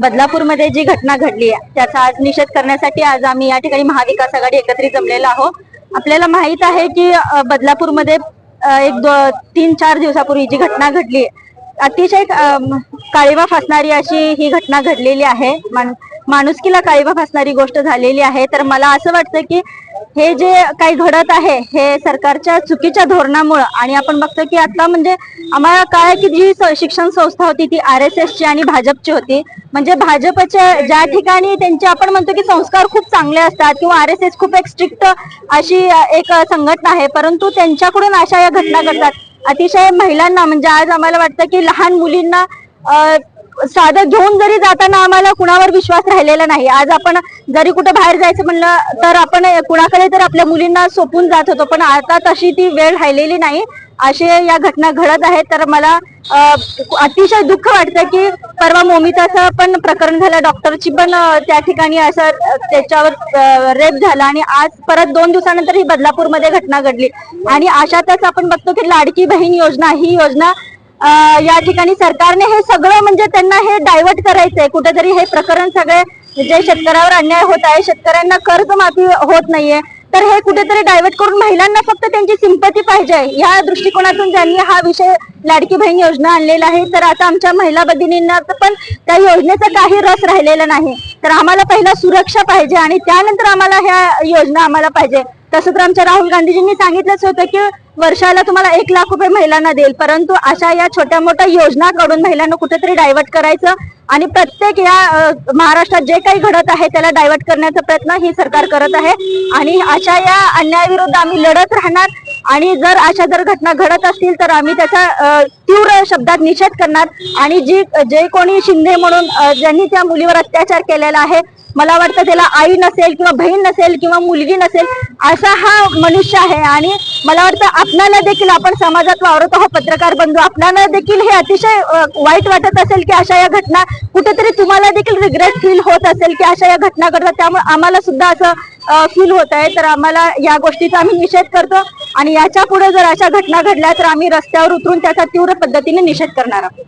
बदलापूरमध्ये जी घटना घडली आहे त्याचा आज निषेध करण्यासाठी आज आम्ही या ठिकाणी महाविकास आघाडी एकत्रित जमलेलो आहोत. आपल्याला माहीत आहे की बदलापूरमध्ये एक दो- तीन चार दिवसापूर्वी जी घटना घडली अतिशय अम, फासणारी अशी ही घटना घडलेली आहे. माणुसकीला काळीमा फासणारी गोष्ट झालेली आहे. तर मला असं वाटतं की हे जे काही घडत आहे हे सरकारच्या चुकीच्या धोरणामुळं आणि आपण बघतो की आता म्हणजे आम्हाला काय की जी स- शिक्षण संस्था होती ती आर एस एसची आणि भाजपची होती. म्हणजे भाजपच्या ज्या ठिकाणी त्यांचे आपण म्हणतो की संस्कार खूप चांगले असतात किंवा आर एस एस खूप एक स्ट्रिक्ट अशी एक संघटना आहे परंतु त्यांच्याकडून अशा या घटना घडतात. अतिशय महिलांना म्हणजे आज आम्हाला वाटतं की लहान मुलींना साधं घेऊन जरी जाताना आम्हाला कुणावर विश्वास राहिलेला नाही. आज आपण जरी कुठं बाहेर जायचं म्हणलं तर आपण कुणाकडे तर आपल्या मुलींना सोपून जात होतो. पण आता तशी ती वेळ राहिलेली नाही. असे या घटना घडत आहेत. तर मला अतिशय दुःख वाटतं की परवा मोमिताचं पण प्रकरण झालं. डॉक्टरची पण त्या ठिकाणी असं त्याच्यावर रेप झाला. आणि आज परत दोन दिवसानंतर ही बदलापूरमध्ये घटना घडली. आणि अशातच आपण बघतो की लाडकी बहीण योजना ही योजना या ठिकाणी सरकारने हे सगळं म्हणजे त्यांना हे डायव्हर्ट करायचंय. कुठेतरी हे प्रकरण सगळे जे शेतकऱ्यावर अन्याय होत आहे शेतकऱ्यांना कर्जमाफी होत नाहीये. तर हे कुठेतरी डायव्हर्ट करून महिलांना फक्त त्यांची सिंपती पाहिजे. या दृष्टिकोनातून ज्यांनी हा विषय लाडकी बहीण योजना आणलेला आहे तर आता आमच्या महिला भगिनींना पण त्या योजनेचा काही रस राहिलेला नाही. तर आम्हाला पहिला सुरक्षा पाहिजे आणि त्यानंतर आम्हाला ह्या योजना आम्हाला पाहिजे. तसं तर आमच्या राहुल गांधीजींनी सांगितलंच होतं की वर्षाला तुम्हाला एक लाख रुपये महिलांना देईल. परंतु अशा या छोट्या मोठ्या योजना कडून महिलांना कुठेतरी डायव्हर्ट करायचं आणि प्रत्येक या महाराष्ट्रात जे काही घडत आहे त्याला डायव्हर्ट करण्याचा प्रयत्न ही सरकार करत आहे. आणि अशा या अन्यायाविरुद्ध आम्ही लढत राहणार आणि जर अशा जर घटना घडत असतील तर आम्ही त्याचा तीव्र शब्दात निषेध करणार. आणि जी जे कोणी शिंदे म्हणून ज्यांनी त्या मुलीवर अत्याचार केलेला आहे मला वाटतं त्याला आई नसेल किंवा बहीण नसेल किंवा मुलगी नसेल असा हा मनुष्य आहे. आणि मला वाटतं आपणाला देखील आपण समाजात वावरत आहोत पत्रकार बंधू आपल्याला देखील हे अतिशय वाईट वाटत असेल की अशा या घटना कुठेतरी तुम्हाला देखील रिग्रेट फील होत असेल की अशा या घटना घडतात. त्यामुळे आम्हाला सुद्धा असं फील होत आहे तर आम्हाला या गोष्टीचा आम्ही निषेध करतो आणि याच्यापुढे जर अशा घटना घडल्या तर आम्ही रस्त्यावर उतरून त्याचा तीव्र पद्धतीने निषेध करणार आहोत.